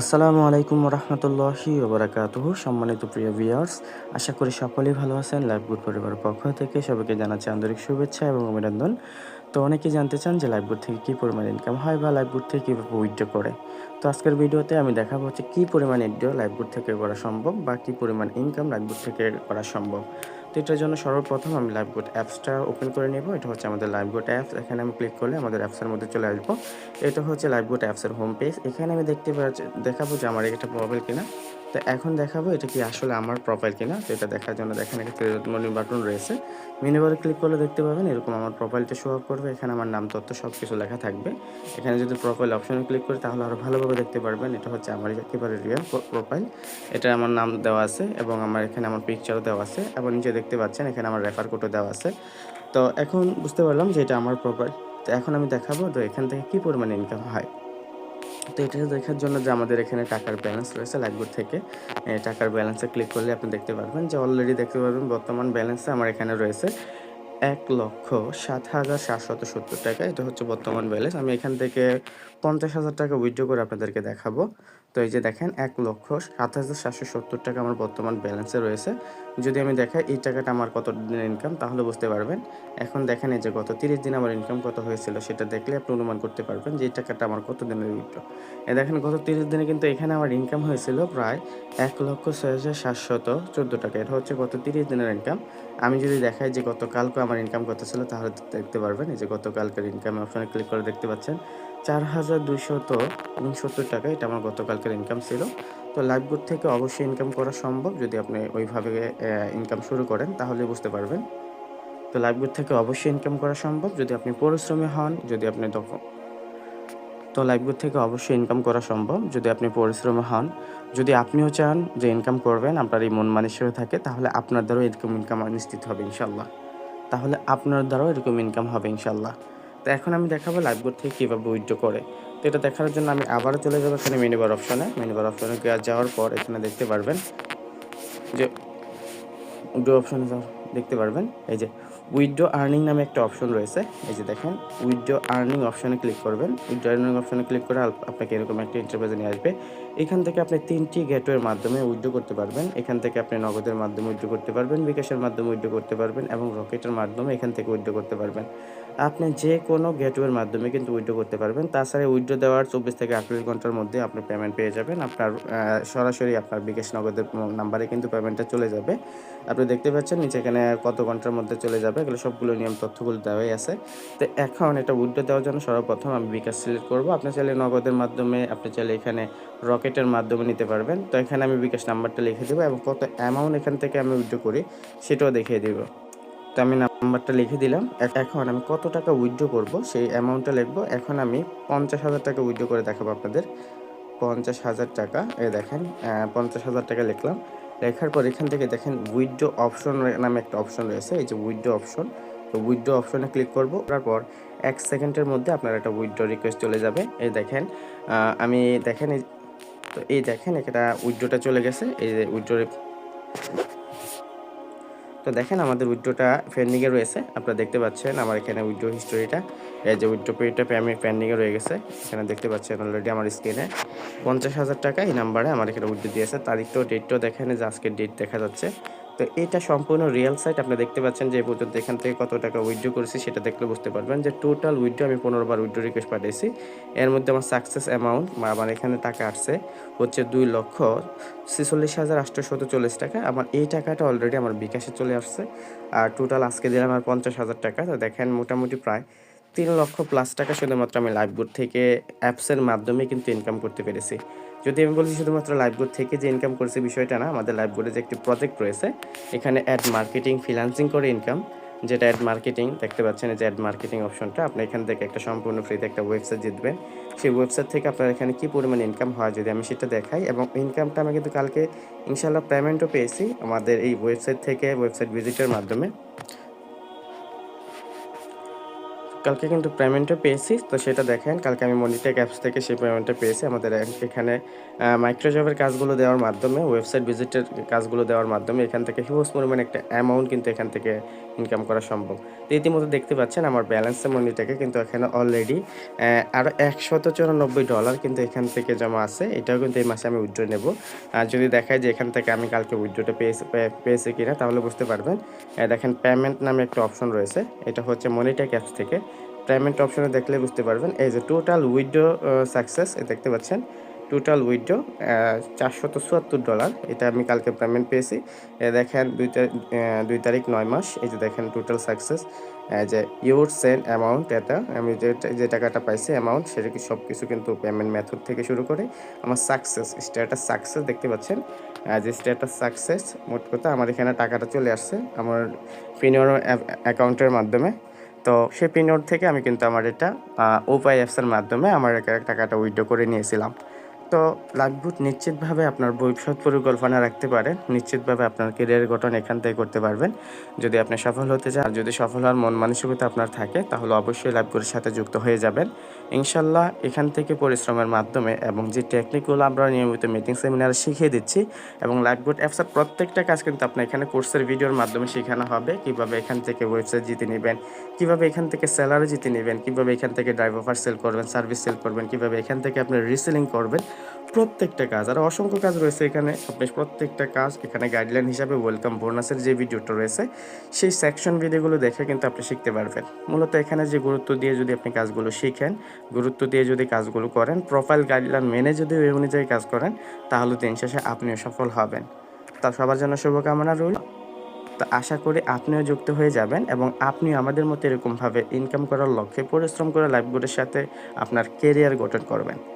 আসসালামু আলাইকুম রহমতুল্লাহি ওবরাকাতুহু। সম্মানিত প্রিয় ভিউয়ার্স আশা করি সকলেই ভালো আছেন। লাইভ গুড পরিবারের পক্ষ থেকে সবাইকে জানাচ্ছি আন্তরিক শুভেচ্ছা এবং অভিনন্দন। তো অনেকেই জানতে চান যে লাইভ গুড থেকে কী পরিমাণ ইনকাম হয় বা লাইভ গুড থেকে কীভাবে উইথড্র করে। তো আজকের ভিডিওতে আমি দেখাবো হচ্ছে কী পরিমাণ উইথড্র লাইভ গুড থেকে করা সম্ভব বা কী পরিমাণ ইনকাম লাইভ গুড থেকে করা সম্ভব। তো এটার জন্য সর্বপ্রথম আমি লাইভ লাইভগুড অ্যাপসটা ওপেন করে নেব। এটা হচ্ছে আমাদের লাইভগুড অ্যাপস এখানে আমি ক্লিক করলে আমাদের অ্যাপসের মধ্যে চলে আসব। এটা হচ্ছে লাইভগুড অ্যাপসের হোম পেজ এখানে আমি দেখতে পাচ্ছি, দেখাবো যে আমার একটা মোবাইল কিনা। তো এখন দেখাবো এটা কি আসলে আমার প্রোফাইল কিনা। তো এটা দেখার জন্য দেখেন একটা মনি বাটন রয়েছে। মেনুবারে ক্লিক করলে দেখতে পাবেন এরকম আমার প্রোফাইলটা শো আপ করবে। এখানে আমার নাম, তথ্য সব কিছু লেখা থাকবে। এখানে যদি প্রোফাইল অপশনে ক্লিক করি তাহলে আরও ভালোভাবে দেখতে পারবেন। এটা হচ্ছে আমার একেবারে রিয়েল প্রোফাইল এটা আমার নাম দেওয়া আছে এবং আমার এখানে আমার পিকচারও দেওয়া আছে এবং নিচে দেখতে পাচ্ছেন এখানে আমার রেফার কোডও দেওয়া আছে। তো এখন বুঝতে পারলাম যে এটা আমার প্রোফাইল তো এখন আমি দেখাবো তো এখান থেকে কী পরিমাণে ইনকাম হয়। তো এটা দেখার জন্য যে আমাদের এখানে টাকার ব্যালেন্স রয়েছে লাইকবোর্ড থেকে। টাকার ব্যালেন্সে ক্লিক করলে আপনি দেখতে পারবেন যে অলরেডি দেখতে পারবেন বর্তমান ব্যালেন্সে আমার এখানে রয়েছে এক লক্ষ সাত হাজার সাতশত সত্তর টাকা। এটা হচ্ছে বর্তমান ব্যালেন্স আমি এখান থেকে পঞ্চাশ হাজার টাকা উইথড্র করে আপনাদেরকে দেখাবো। তো এই যে দেখেন, এক লক্ষ সাত হাজার সাতশো সত্তর টাকা আমার বর্তমান ব্যালেন্সে রয়েছে। যদি আমি দেখাই এই টাকাটা আমার কত দিনের ইনকাম তাহলে বুঝতে পারবেন। এখন দেখেন এই যে গত তিরিশ দিন আমার ইনকাম কত হয়েছিল, সেটা দেখলে আপনি অনুমান করতে পারবেন যে এই টাকাটা আমার কত দিনের উইথড্র এ দেখেন, গত তিরিশ দিনে কিন্তু এখানে আমার ইনকাম হয়েছিল প্রায় এক লক্ষ ছয় হাজার সাতশত চোদ্দ টাকা। এটা হচ্ছে গত তিরিশ দিনের ইনকাম আমি যদি দেখাই যে গতকালকে আমার ইনকাম কত ছিল, তাহলে দেখতে পারবেন। এই যে গতকালকের ইনকাম অপশানে ক্লিক করে দেখতে পাচ্ছেন। চার হাজার দুইশত উনসত্তর টাকা, এটা আমার গতকালকের ইনকাম ছিল। তো লাইভগুড থেকে অবশ্যই ইনকাম করা সম্ভব, যদি আপনি ওইভাবে ইনকাম শুরু করেন, তাহলে বুঝতে পারবেন। তো লাইভগুড থেকে অবশ্যই ইনকাম করা সম্ভব, যদি আপনি পরিশ্রমী হন, যদি আপনি দক্ষ। তো লাইভগুড থেকে অবশ্যই ইনকাম করা সম্ভব, যদি আপনি পরিশ্রমী হন। যদি আপনিও চান যে ইনকাম করবেন, আপনার এই মন মানসিক থাকে, তাহলে আপনার দ্বারাও এরকম ইনকাম নিশ্চিত হবে ইনশাল্লাহ তাহলে আপনার দ্বারাও এরকম ইনকাম হবে ইনশাল্লাহ তো এখন আমি দেখাবো লাইভবোর্ড থেকে কীভাবে উইথড্র করে। তো এটা দেখার জন্য আমি আবারও চলে যাব এখানে মেনুবার অপশনে মেনুবার অপশনে যাওয়ার পর এখানে দেখতে পারবেন যে উইড্রো অপশনে দেখতে পারবেন। এই যে উইথড্র আর্নিং নামে একটা অপশন রয়েছে। এই যে দেখেন উইথড্র আর্নিং অপশনে ক্লিক করবেন। উইথড্র আর্নিং অপশনে ক্লিক করে আপনাকে এরকম একটা ইন্টারপ্রাইজে নিয়ে আসবে। এখান থেকে আপনি তিনটি গেটওয়ের মাধ্যমে উইথড্র করতে পারবেন। এখান থেকে আপনি নগদের মাধ্যমে উইথড্র করতে পারবেন, বিকাশের মাধ্যমে উইথড্র করতে পারবেন এবং রকেটের মাধ্যমে এখান থেকে উইথড্র করতে পারবেন। আপনি যে কোনো গেটওয়ের মাধ্যমে কিন্তু উইথড্র করতে পারবেন। তাছাড়া উইথড্র দেওয়ার চব্বিশ থেকে আটত্রিশ ঘণ্টার মধ্যে আপনি পেমেন্ট পেয়ে যাবেন। আপনার সরাসরি আপনার বিকাশ নগদের নাম্বারে কিন্তু পেমেন্টটা চলে যাবে। আপনি দেখতে পাচ্ছেন নিচে এখানে কত ঘণ্টার মধ্যে চলে যাবে, এগুলো সবগুলো নিয়ম তথ্যগুলো দেওয়াই আছে। তো এখন এটা উইথড্র দেওয়ার জন্য সর্বপ্রথম আমি বিকাশ সিলেক্ট করব। আপনি চাইলে নগদের মাধ্যমে, আপনি চাইলে এখানে রকেটের মাধ্যমে নিতে পারবেন। তো এখানে আমি বিকাশ নাম্বারটা লিখে দেবো এবং কত অ্যামাউন্ট এখান থেকে আমি উইথড্র করি সেটাও দেখিয়ে দেবো। তো আমি নাম্বারটা লিখে দিলাম। এখন আমি কত টাকা উইথড্র করব সেই অ্যামাউন্টটা লিখব। এখন আমি পঞ্চাশ হাজার টাকা উইথড্র করে দেখাবো আপনাদের। পঞ্চাশ হাজার টাকা এ দেখেন পঞ্চাশ হাজার টাকা লিখলাম। লেখার পর এখান থেকে দেখেন উইথড্র অপশন নামে একটা অপশন রয়েছে, এই যে উইথড্র অপশন তো উইথড্র অপশনে ক্লিক করব তারপর এক সেকেন্ডের মধ্যে আপনার একটা উইথড্র রিকোয়েস্ট চলে যাবে। এই দেখেন আমি দেখেন তো এই দেখেন এটা উইড্রোটা চলে গেছে। এই যে উইথড্র তো দেখেন আমাদের উইড্রোটা পেন্ডিংয়ে রয়েছে। আপনারা দেখতে পাচ্ছেন আমার এখানে উইড্রো হিস্টোরিটা এই যে উইড্রো পেটা আমি পেন্ডিংয়ে রয়ে গেছে। এখানে দেখতে পাচ্ছেন অলরেডি আমার স্ক্রিনে পঞ্চাশ হাজার টাকা এই নাম্বারে আমার এখানে উইড্রো দিয়েছে। তারিখটাও ডেটটাও দেখেন যে আজকের ডেট দেখা যাচ্ছে। তো এটা সম্পূর্ণ রিয়েল সাইট আপনি দেখতে পাচ্ছেন যে পর্যন্ত এখান থেকে কত টাকা উইথড্র করেছি, সেটা দেখলে বুঝতে পারবেন যে টোটাল উইথড্র আমি পনেরো বার উইথড্র রিকোয়েস্ট পাঠিয়েছি। এর মধ্যে আমার সাকসেস অ্যামাউন্ট আমার এখানে টাকা আসছে, হচ্ছে দুই লক্ষ ছেচল্লিশ হাজার আটশোশত চল্লিশ টাকা। আমার এই টাকাটা অলরেডি আমার বিকাশে চলে আসছে। আর টোটাল আজকে দিলাম আমার পঞ্চাশ হাজার টাকা। তো দেখেন মোটামুটি প্রায় তিন লক্ষ প্লাস টাকা শুধুমাত্র আমি লাইভগুড থেকে অ্যাপসের মাধ্যমে কিন্তু ইনকাম করতে পেরেছি। যদি আমি বলছি শুধুমাত্র লাইভগুড থেকে যে ইনকাম করছে বিষয়টা না, আমাদের লাইভগুডে যে একটি প্রজেক্ট রয়েছে, এখানে অ্যাড মার্কেটিং ফিনান্সিং করে ইনকাম যেটা অ্যাড মার্কেটিং দেখতে পাচ্ছেন যে অ্যাড মার্কেটিং অপশনটা আপনি এখান থেকে একটা সম্পূর্ণ ফ্রিতে একটা ওয়েবসাইট জিতবেন সেই ওয়েবসাইট থেকে আপনার এখানে কী পরিমাণ ইনকাম হয় যদি আমি সেটা দেখাই, এবং ইনকামটা আমি কিন্তু কালকে ইনশাল্লাহ পেমেন্টও পেয়েছি আমাদের এই ওয়েবসাইট থেকে ওয়েবসাইট ভিজিটের মাধ্যমে। কালকে কিন্তু পেমেন্টও পেয়েছি। তো সেটা দেখেন, কালকে আমি মনিটেক অ্যাপস থেকে সেই পেমেন্টটা পেয়েছি। আমাদের এখানে মাইক্রোজবের কাজগুলো দেওয়ার মাধ্যমে ওয়েবসাইট ভিজিটের কাজগুলো দেওয়ার মাধ্যমে এখান থেকে হিউজ পরিমাণে একটা অ্যামাউন্ট কিন্তু এখান থেকে ইনকাম করা সম্ভব। তো ইতিমধ্যে দেখতে পাচ্ছেন আমার ব্যালেন্সের মনিটাকে কিন্তু এখানে অলরেডি আরও একশত চুরানব্বই ডলার কিন্তু এখান থেকে জমা আছে। এটাও কিন্তু এই মাসে আমি উইড্রো নেব। আর যদি দেখায় যে এখান থেকে আমি কালকে উইড্রোটা পেয়েছি পেয়েছি কিনা, তাহলে বুঝতে পারবেন। দেখেন পেমেন্ট নামে একটা অপশন রয়েছে। এটা হচ্ছে মনিটেক অ্যাপস থেকে। পেমেন্ট অপশনে দেখলে বুঝতে পারবেন। এই যে টোটাল উইথড্র সাকসেস দেখতে পাচ্ছেন। টোটাল উইথড্র চারশত চুয়াত্তর ডলার এটা আমি কালকে পেমেন্ট পেয়েছি। দেখেন, দুই দুই তারিখ, নয় মাস। এই যে দেখেন টোটাল সাকসেস যে ইউর সেন্ড অ্যামাউন্ট এটা আমি যে যে টাকাটা পাইছি অ্যামাউন্ট সেটা কি সব কিছু কিন্তু পেমেন্ট মেথড থেকে শুরু করে আমার সাকসেস স্ট্যাটাস সাকসেস দেখতে পাচ্ছেন। যে স্ট্যাটাস সাকসেস মোট কথা আমার এখানে টাকাটা চলে আসছে আমার ফিনিয়র অ্যাকাউন্টের মাধ্যমে। তো সেই পিনওড থেকে আমি কিন্তু আমার এটা ওপাই অ্যাপসের মাধ্যমে আমার টাকাটা উইথড্র করে নিয়েছিলাম। তো লাকবুট নিশ্চিতভাবে আপনার ভবিষ্যৎ পরিকল্পনা রাখতে পারেন নিশ্চিতভাবে আপনার কেরিয়ার গঠন এখান থেকে করতে পারবেন। যদি আপনি সফল হতে চান, যদি সফল হওয়ার মন মানসিকতা আপনার থাকে, তাহলে অবশ্যই লাইভগুলোর সাথে যুক্ত হয়ে যাবেন। ইনশাল্লাহ এখান থেকে পরিশ্রমের মাধ্যমে এবং যে টেকনিকগুলো আমরা নিয়মিত মিটিং সেমিনারে শিখিয়ে দিচ্ছি এবং লাইভগুড অ্যাপসের প্রত্যেকটা কাজ কিন্তু আপনার এখানে কোর্সের ভিডিওর মাধ্যমে শেখানো হবে। কীভাবে এখান থেকে ওয়েবসাইট জিতে নেবেন, কীভাবে এখান থেকে স্যালারি জিতে নেবেন, কীভাবে এখান থেকে ড্রাইভার সেল করবেন সার্ভিস সেল করবেন, কীভাবে এখান থেকে আপনি রিসেলিং করবেন প্রত্যেকটা কাজ, আর অসংখ্য কাজ রয়েছে এখানে। আপনি প্রত্যেকটা কাজ এখানে গাইডলাইন হিসাবে ওয়েলকাম বোনাসের যে ভিডিওটা রয়েছে, সেই সেকশন ভিডিওগুলো দেখে কিন্তু আপনি শিখতে পারবেন। মূলত এখানে যে গুরুত্ব দিয়ে যদি আপনি কাজগুলো শিখেন, গুরুত্ব দিয়ে যদি কাজগুলো করেন প্রোফাইল গাইডলাইন মেনে যদি ওই অনুযায়ী কাজ করেন, তাহলে দিন শেষে আপনিও সফল হবেন। তা সবার জন্য শুভকামনা রইল। তো আশা করি আপনিও যুক্ত হয়ে যাবেন এবং আপনিও আমাদের মতো এরকমভাবে ইনকাম করার লক্ষ্যে পরিশ্রম করে লাইফগুলোর সাথে আপনার কেরিয়ার গঠন করবেন।